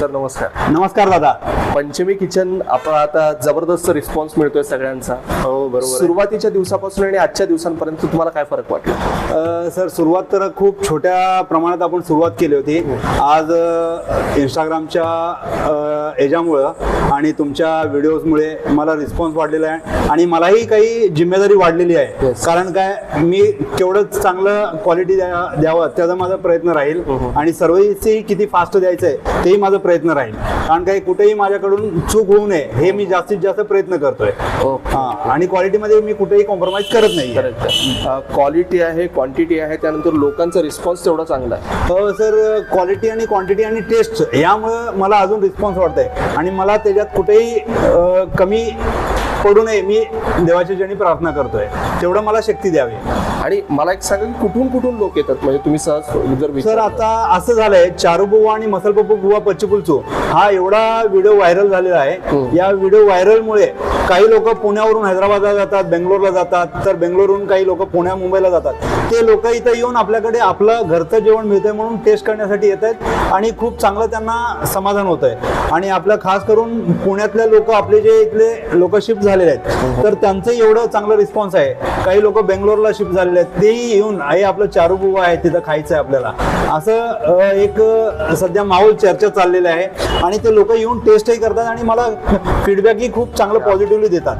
Sir नमस्कार. नमस्कार दादा. पंचमी किचन आपण आता जबरदस्त रिस्पॉन्स मिळतोय सगळ्यांचा. हो बरोबर सुरुवातीच्या दिवसापासून आणि आजच्या दिवसांपर्यंत तुम्हाला काय फरक वाटला? अ, सर सुरुवात तर खूप छोट्या प्रमाणात आपण सुरुवात केली होती. आज अ, इंस्टाग्रामच्या अ, याच्यामुळं आणि तुमच्या व्हिडिओजमुळे मला रिस्पॉन्स वाढलेला आहे. आणि मलाही काही जिम्मेदारी वाढलेली आहे. Yes. कारण काय मी केवढं चांगलं क्वालिटी द्यावं त्याचा माझा प्रयत्न राहील. आणि सर्व्हिसही किती फास्ट द्यायचं आहे तेही माझा प्रयत्न राहील. कारण काही कुठेही माझ्याकडून चूक होऊ नये हे मी जास्तीत जास्त प्रयत्न करतोय. हा आणि क्वालिटीमध्ये मी कुठेही कॉम्प्रोमाइज करत नाही. क्वालिटी आहे क्वांटिटी आहे त्यानंतर लोकांचा रिस्पॉन्स तेवढा चांगला आहे. हो सर क्वालिटी आणि क्वांटिटी आणि टेस्ट यामुळं मला अजून रिस्पॉन्स वाटतंय आणि मला त्याच्यात कुठेही कमी पडू नये मी देवाच्या जणी प्रार्थना करतोय. तेवढं मला शक्ती द्यावी. आणि मला एक सांगा की कुठून कुठून लोक येतात? म्हणजे तुम्ही सहज जर सर. आता असं झालंय चारू बुवा आणि मसल पप्पू बुवा पच्चीपुलचू हा एवढा व्हिडिओ व्हायरल झालेला आहे. या व्हिडिओ व्हायरलमुळे काही लोक पुण्यावरून हैदराबादला जातात बेंगलोरला जातात तर बेंगलोरहून काही लोक पुण्या मुंबईला जातात. ते लोक इथं येऊन आपल्याकडे आपलं घरचं जेवण मिळतंय म्हणून टेस्ट करण्यासाठी येत आहेत आणि खूप चांगलं त्यांना समाधान होत आहे. आणि आपलं खास करून पुण्यातले लोक आपले जे इथले लोक शिफ्ट झालेले आहेत तर त्यांचं एवढं चांगलं रिस्पॉन्स आहे. काही लोक बेंगलोरला शिफ्ट झालेले आहेत तेही येऊन आई आपलं चारू बुवा आहे तिथं खायचं आहे आपल्याला. असं एक सध्या माहोल चर्चा चाललेली आहे. आणि ते लोक येऊन टेस्टही करतात आणि मला फीडबॅकही खूप चांगलं पॉझिटिव्हली देतात.